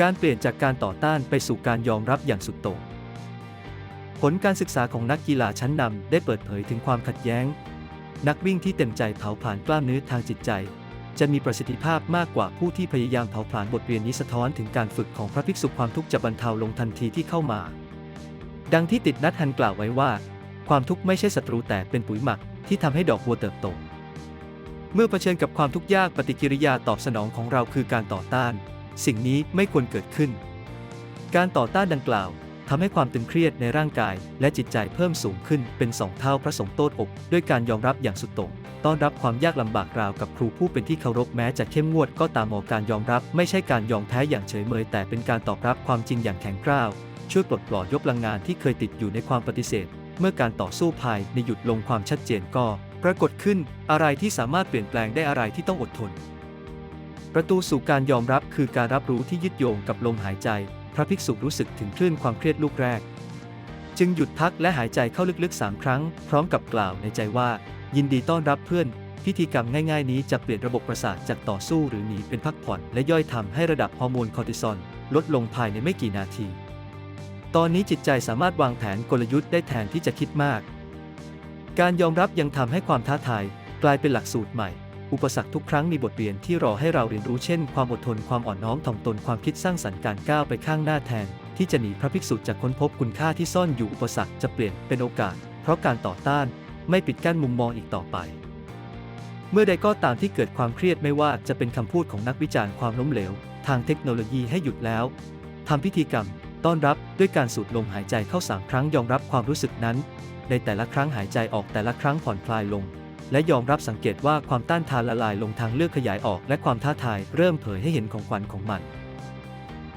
การเปลี่ยนจากการต่อต้านไปสู่การยอมรับอย่างสุดโต่งผลการศึกษาของนักกีฬาชั้นนำได้เปิดเผยถึงความขัดแย้ง นักวิ่งที่เต็มใจเผาผลาญกล้ามเนื้อทางจิตใจ จะมีประสิทธิภาพมากกว่าผู้ที่พยายามเผาผลาญบทเรียนนี้สะท้อนถึงการฝึกของพระภิกษุความทุกข์จะบรรเทาลงทันทีที่เข้ามา ดังที่ติดนัดฮันกล่าวไว้ว่า ความทุกข์ไม่ใช่ศัตรูแต่เป็นปุ๋ยหมักที่ทำให้ดอกบัวเติบโต เมื่อเผชิญกับความทุกข์ยากปฏิกิริยาตอบสนองของเราคือการต่อต้าน สิ่งนี้ไม่ควรเกิดขึ้น การต่อต้านดังกล่าวทำให้ความตึงเครียดในร่างกายและจิตใจเพิ่มสูงขึ้นเป็นสองเท่าพระสงฆ์โต้อก ด้วยการยอมรับอย่างสุดโต่งต้อนรับความยากลำบากราวกับครูผู้เป็นที่เคารพแม้จะเข้มงวดก็ตามหมอการยอมรับไม่ใช่การยอมแพ้อย่างเฉยเมย แต่เป็นการตอบรับความจริงอย่างแข็งกร้าว ช่วยปลดปล่อยยกลังงานที่เคยติดอยู่ในความปฏิเสธ เมื่อการต่อสู้ภายในหยุดลงความชัดเจนก็ ปรากฏขึ้นอะไรที่สามารถเปลี่ยนแปลงได้อะไรที่ต้องอดทน ประตูสู่การยอมรับคือการรับรู้ที่ยึดโยงกับลมหายใจ พระภิกษุรู้สึกถึงคลื่นความเครียดลูกแรก จึงหยุดพักและหายใจเข้าลึกๆ 3 ครั้ง พร้อมกับกล่าวในใจว่า ยินดีต้อนรับเพื่อน พิธีกรรมง่ายๆ นี้จะเปลี่ยนระบบประสาทจากต่อสู้หรือหนีเป็นพักผ่อน และย่อยทำให้ระดับฮอร์โมนคอร์ติซอลลดลงภายในไม่กี่นาที ตอนนี้จิตใจสามารถวางแผนกลยุทธ์ได้แทนที่จะคิดมาก การยอมรับยังทำให้ความท้าทายกลายเป็นหลักสูตรใหม่ อุปสรรคทุกครั้งมีบทเรียนที่รอให้เราเรียนรู้เช่น ความอดทนความอ่อนน้อมถ่อมตนความคิดสร้างสรรค์การก้าวไปข้างหน้าแทน ที่จะหนีพระภิกษุจากค้นพบคุณค่าที่ซ่อนอยู่อุปสรรคจะเปลี่ยนเป็นโอกาส เพราะการต่อต้านไม่ปิดกั้นมุมมองอีกต่อไป เมื่อใดก็ตามที่เกิดความเครียดไม่ว่าจะเป็นคำพูดของนักวิจารณ์ความล้มเหลว ทางเทคโนโลยีให้หยุดแล้วทำพิธีกรรม ต้อนรับด้วยการสูดลมหายใจเข้าสามครั้งยอมรับความรู้สึกนั้น ในแต่ละครั้งหายใจออกแต่ละครั้งผ่อนคลายลง และยอมรับสังเกตว่าความต้านทานละลายลงทางเลือกขยายออก และความท้าทายเริ่มเผยให้เห็นของขวัญของมัน